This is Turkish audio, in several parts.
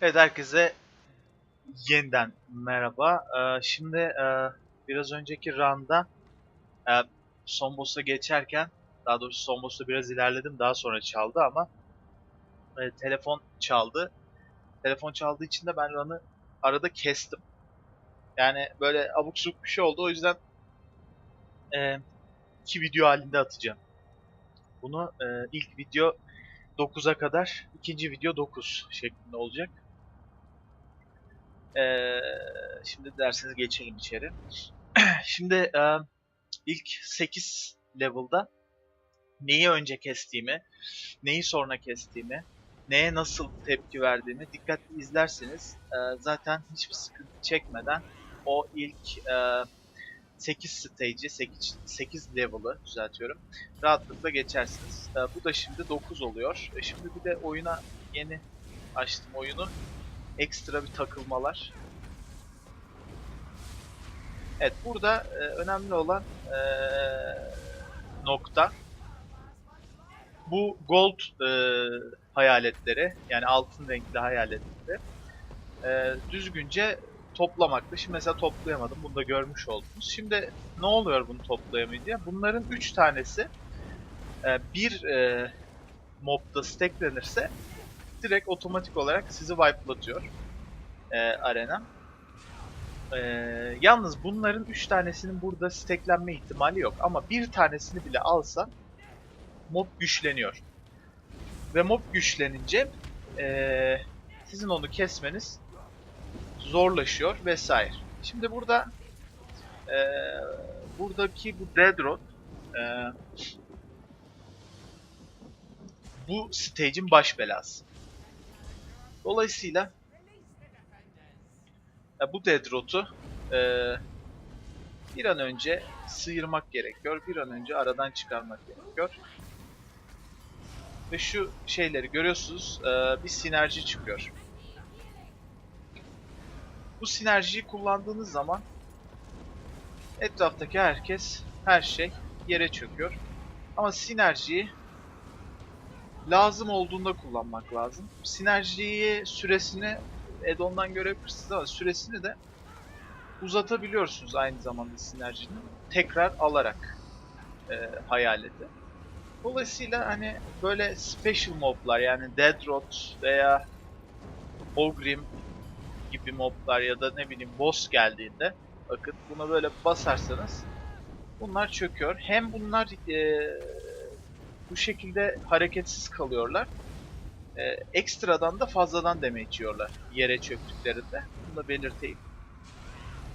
Evet herkese yeniden merhaba. Ee, şimdi e, biraz önceki round'da e, son boss'a geçerken, daha doğrusu son boss'ta biraz ilerledim daha sonra çaldı ama e, telefon çaldı. Telefon çaldığı için de ben run'ı arada kestim. Yani böyle abuk subuk bir şey oldu o yüzden e, iki video halinde atacağım. Bunu e, ilk video 9'a kadar, ikinci video 9 şeklinde olacak. Ee, şimdi derseniz geçelim içeri. şimdi e, ilk 8 level'da neyi önce kestiğimi, neyi sonra kestiğimi, neye nasıl tepki verdiğimi dikkatli izlerseniz e, zaten hiçbir sıkıntı çekmeden o ilk e, 8 stage'i, 8, 8 level'ı düzeltiyorum. Rahatlıkla geçersiniz. E, bu da şimdi 9 oluyor. E, şimdi bir de oyuna yeni açtım oyunu ekstra bir takılmalar. Evet burada e, önemli olan e, nokta bu gold e, hayaletleri yani altın renkli hayaletleri e, düzgünce toplamaktı. Şimdi mesela toplayamadım. Bunu da görmüş oldunuz. Şimdi ne oluyor bunu toplayamayınca? Bunların 3 tanesi e, bir e, mobda stacklenirse direkt otomatik olarak sizi wipe'latıyor e, arena. E, yalnız bunların 3 tanesinin burada stacklenme ihtimali yok. Ama bir tanesini bile alsa mob güçleniyor. Ve mob güçlenince e, sizin onu kesmeniz zorlaşıyor vesaire. Şimdi burada e, buradaki bu Dead Rod e, bu stage'in baş belası. Dolayısıyla ya bu Deadrot'u e, bir an önce sıyırmak gerekiyor. Bir an önce aradan çıkarmak gerekiyor. Ve şu şeyleri görüyorsunuz. E, bir sinerji çıkıyor. Bu sinerjiyi kullandığınız zaman etraftaki herkes, her şey yere çöküyor. Ama sinerjiyi lazım olduğunda kullanmak lazım. Sinerjiyi süresini add-on'dan görebilirsiniz ama süresini de uzatabiliyorsunuz aynı zamanda sinerjinin tekrar alarak e, hayaleti. Dolayısıyla hani böyle special moblar yani Dead Rot veya Ogrim gibi moblar ya da ne bileyim boss geldiğinde bakın buna böyle basarsanız bunlar çöküyor. Hem bunlar e, bu şekilde hareketsiz kalıyorlar. Ee, ekstradan da fazladan damage yiyorlar yere çöktüklerinde. Bunu da belirteyim.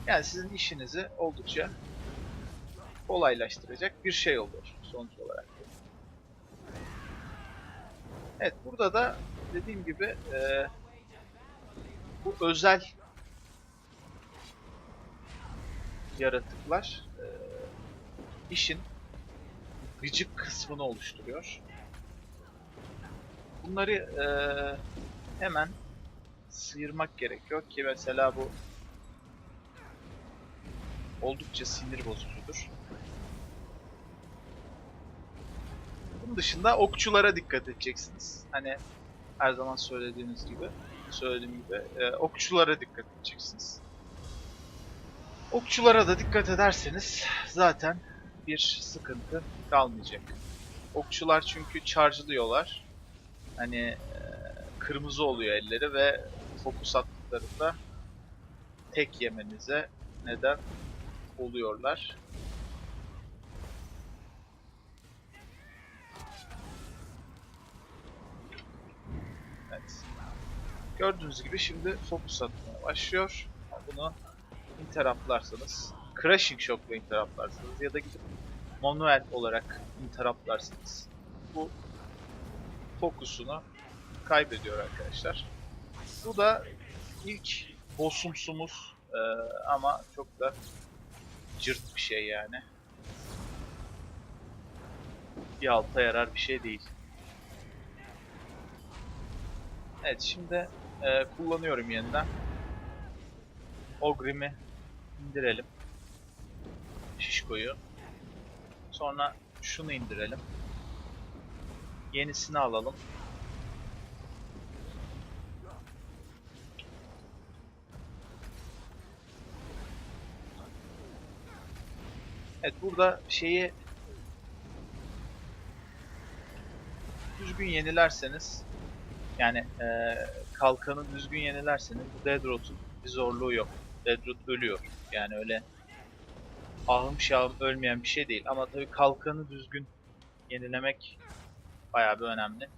Yani sizin işinizi oldukça kolaylaştıracak bir şey olur sonuç olarak. Evet burada da dediğim gibi e, bu özel yaratıklar e, işin gıcık kısmını oluşturuyor. Bunları e, hemen sıyırmak gerekiyor ki mesela bu oldukça sinir bozucudur. Bunun dışında okçulara dikkat edeceksiniz. Hani her zaman söylediğiniz gibi, söylediğim gibi e, okçulara dikkat edeceksiniz. Okçulara da dikkat ederseniz zaten bir sıkıntı kalmayacak. Okçular çünkü charge'lıyorlar. Hani e, kırmızı oluyor elleri ve fokus attıklarında tek yemenize neden oluyorlar. Evet. Gördüğünüz gibi şimdi fokus atmaya başlıyor. Bunu interruptlarsanız, Crushing Shock'la interruptlarsanız ya da gidip manuel olarak interruptlarsanız bu fokusunu kaybediyor arkadaşlar. Bu da ilk bossumsumuz ee, ama çok da cırt bir şey yani. Bir alta yarar bir şey değil. Evet şimdi e, kullanıyorum yeniden. Ogrim'i indirelim. Bronco'yu. Sonra şunu indirelim. Yenisini alalım. Evet burada şeyi düzgün yenilerseniz yani e, kalkanı düzgün yenilerseniz bu Deadrot'un bir zorluğu yok. Deadrot ölüyor. Yani öyle ahım şahım ölmeyen bir şey değil. Ama tabii kalkanı düzgün yenilemek bayağı bir önemli.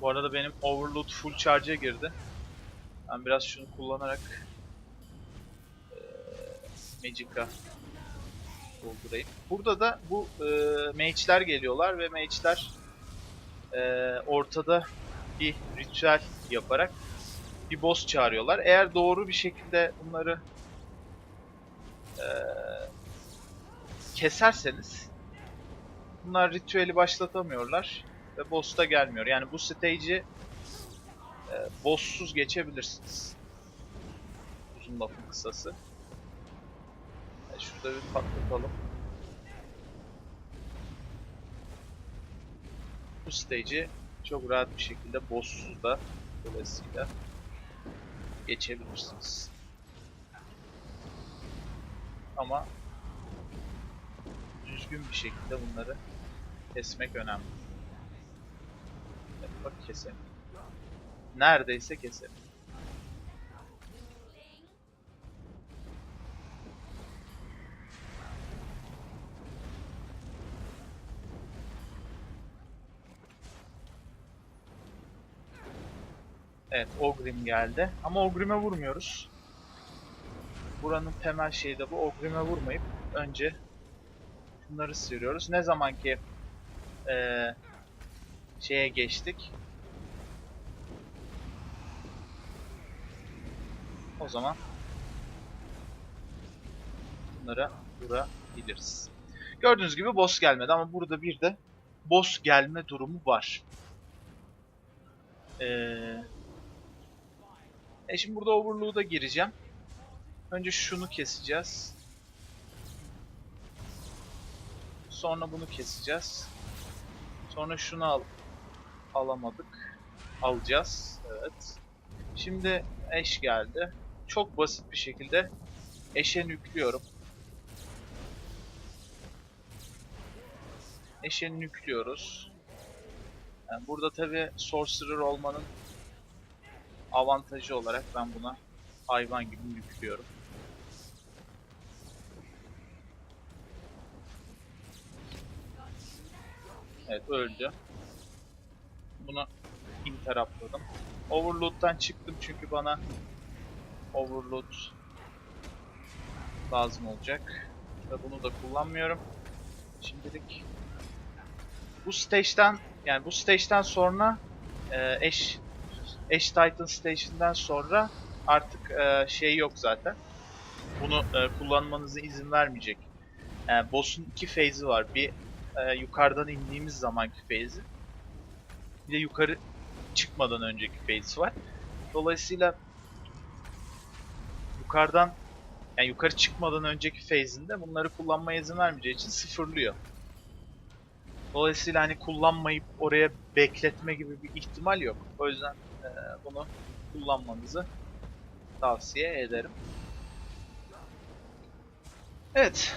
Bu arada benim Overload full charge'a girdi. Ben biraz şunu kullanarak eee Magic'a doldurayım. Burada da bu eee mage'ler geliyorlar ve mage'ler eee, ortada bir ritüel yaparak bir boss çağırıyorlar. Eğer doğru bir şekilde bunları eee, keserseniz bunlar ritüeli başlatamıyorlar ve boss da gelmiyor. Yani bu stage'i e, boss'suz geçebilirsiniz. Uzun lafın kısası. E, şurada bir patlatalım. Bu stage'i çok rahat bir şekilde boss'suz da dolayısıyla geçebilirsiniz. Ama düzgün bir şekilde bunları kesmek önemli. Bak keselim. Neredeyse keselim. Evet, Ogrim geldi. Ama Ogrim'e vurmuyoruz. Buranın temel şeyi de bu. Ogrim'e vurmayıp önce şunları sıyırıyoruz. Ne zaman ki eee, şeye geçtik. O zaman bunlara vurabiliriz. Gördüğünüz gibi boss gelmedi ama burada bir de boss gelme durumu var. Ee, e şimdi burada Overload'a gireceğim. Önce şunu keseceğiz. Sonra bunu keseceğiz. Sonra şunu al alamadık. Alacağız. Evet. Şimdi eş geldi. Çok basit bir şekilde eşe nükliyorum. Eşe nükliyoruz. Yani burada tabi sorcerer olmanın avantajı olarak ben buna hayvan gibi nükliyorum. Evet öldü. Bunu interruptladım. Overload'dan çıktım çünkü bana Overload lazım olacak. Ve bunu da kullanmıyorum. Şimdilik bu stage'den yani bu stage'den sonra e, eş Ash Titan Station'dan sonra artık e, şey yok zaten. Bunu e, kullanmanıza izin vermeyecek. Yani boss'un iki phase'i var. Bir e, yukarıdan indiğimiz zamanki phase'i. Bir de yukarı çıkmadan önceki phase var. Dolayısıyla yukarıdan yani yukarı çıkmadan önceki phase'inde bunları kullanmaya izin vermeyeceği için sıfırlıyor. Dolayısıyla hani kullanmayıp oraya bekletme gibi bir ihtimal yok. O yüzden e, bunu kullanmanızı tavsiye ederim. Evet.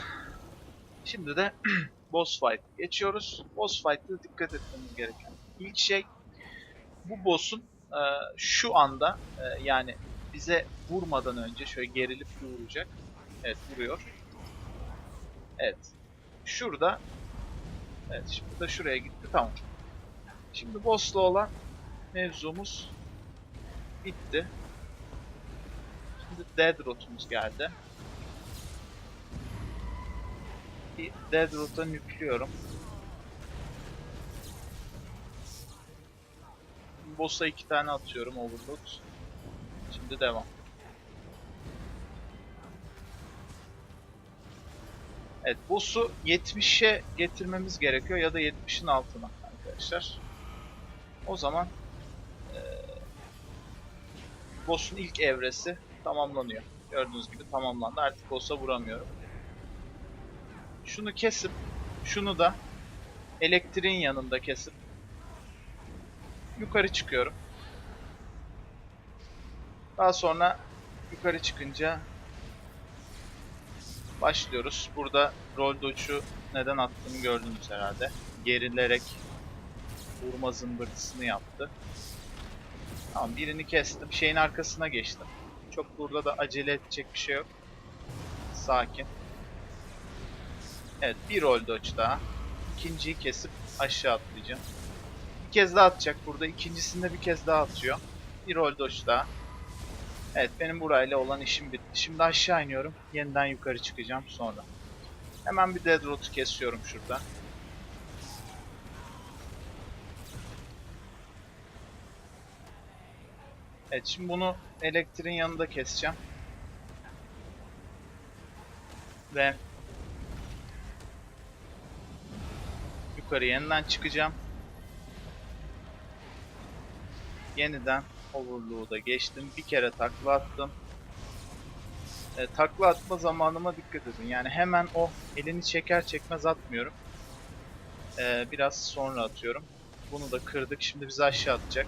Şimdi de boss fight geçiyoruz. Boss fight'ta dikkat etmemiz gereken ilk şey bu boss'un e, şu anda e, yani bize vurmadan önce şöyle gerilip vuracak. Evet vuruyor. Evet. Şurada Evet şimdi da şuraya gitti tamam. Şimdi boss'la olan mevzumuz bitti. Şimdi Dead Rot'umuz geldi. Bir Dead Rot'a nüklüyorum. Boss'a iki tane atıyorum Overload. Şimdi devam. Evet, boss'u 70'e getirmemiz gerekiyor ya da 70'in altına arkadaşlar. O zaman eee boss'un ilk evresi tamamlanıyor. Gördüğünüz gibi tamamlandı. Artık boss'a vuramıyorum. Şunu kesip, şunu da elektriğin yanında kesip yukarı çıkıyorum. Daha sonra yukarı çıkınca Başlıyoruz. Burada rol dodge'u neden attığımı gördünüz herhalde. Gerilerek vurma zımbırtısını yaptı. Tamam birini kestim. Şeyin arkasına geçtim. Çok burada da acele edecek bir şey yok. Sakin. Evet bir rol dodge daha. İkinciyi kesip aşağı atlayacağım. Bir kez daha atacak burada. İkincisinde bir kez daha atıyor. Bir rol dodge daha. Evet benim burayla olan işim bitti. Şimdi aşağı iniyorum. Yeniden yukarı çıkacağım sonra. Hemen bir dead root'u kesiyorum şurada. Evet şimdi bunu elektriğin yanında keseceğim. Ve yukarı yeniden çıkacağım. Yeniden overlock'u da geçtim. Bir kere takla attım. E, takla atma zamanıma dikkat edin. Yani hemen o elini çeker çekmez atmıyorum. E, biraz sonra atıyorum. Bunu da kırdık. Şimdi bizi aşağı atacak.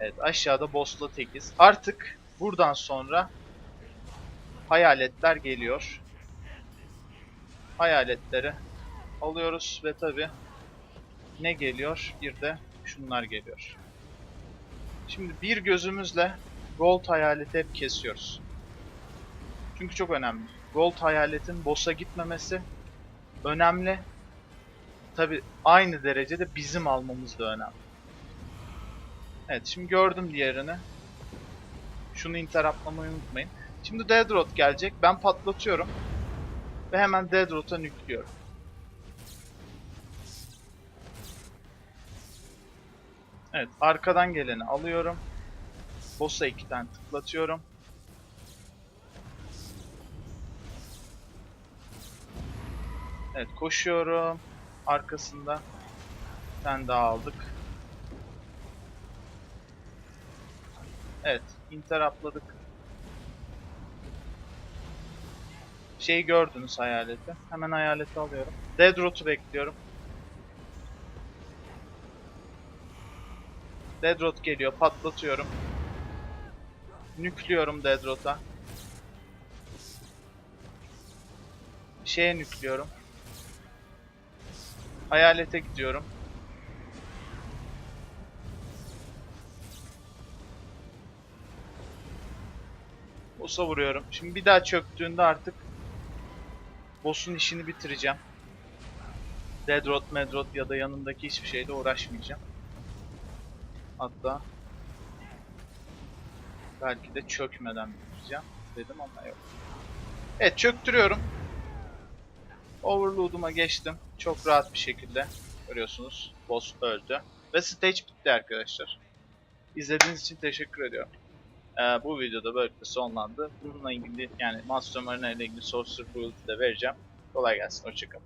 Evet aşağıda boss'la tekiz. Artık buradan sonra hayaletler geliyor. Hayaletleri alıyoruz ve tabi ne geliyor? Bir de şunlar geliyor. Şimdi bir gözümüzle Gold hayaleti hep kesiyoruz. Çünkü çok önemli. Gold hayaletin boss'a gitmemesi önemli. Tabi aynı derecede bizim almamız da önemli. Evet şimdi gördüm diğerini. Şunu interruptlamayı unutmayın. Şimdi Dead Rot gelecek. Ben patlatıyorum. Ve hemen Dead Rot'a Evet arkadan geleni alıyorum. Boss'a iki tane tıklatıyorum. Evet koşuyorum. Arkasında bir tane daha aldık. Evet, interruptladık. Şeyi gördünüz hayaleti. Hemen hayaleti alıyorum. Dead Rot'u bekliyorum. Dead Rot geliyor, patlatıyorum. Nükliyorum Dead Rot'a. Şeye nükliyorum. Hayalete gidiyorum. Boss'a vuruyorum. Şimdi bir daha çöktüğünde artık boss'un işini bitireceğim. Dead Rot, Mad Rot ya da yanındaki hiçbir şeyle uğraşmayacağım. Hatta belki de çökmeden bitireceğim dedim ama yok. Evet çöktürüyorum. Overload'uma geçtim. Çok rahat bir şekilde görüyorsunuz. Boss öldü. Ve stage bitti arkadaşlar. İzlediğiniz için teşekkür ediyorum. Ee, bu videoda böylelikle sonlandı. Bununla ilgili yani Master Marina ile ilgili Sorcerer Build'i de vereceğim. Kolay gelsin. Hoşçakalın.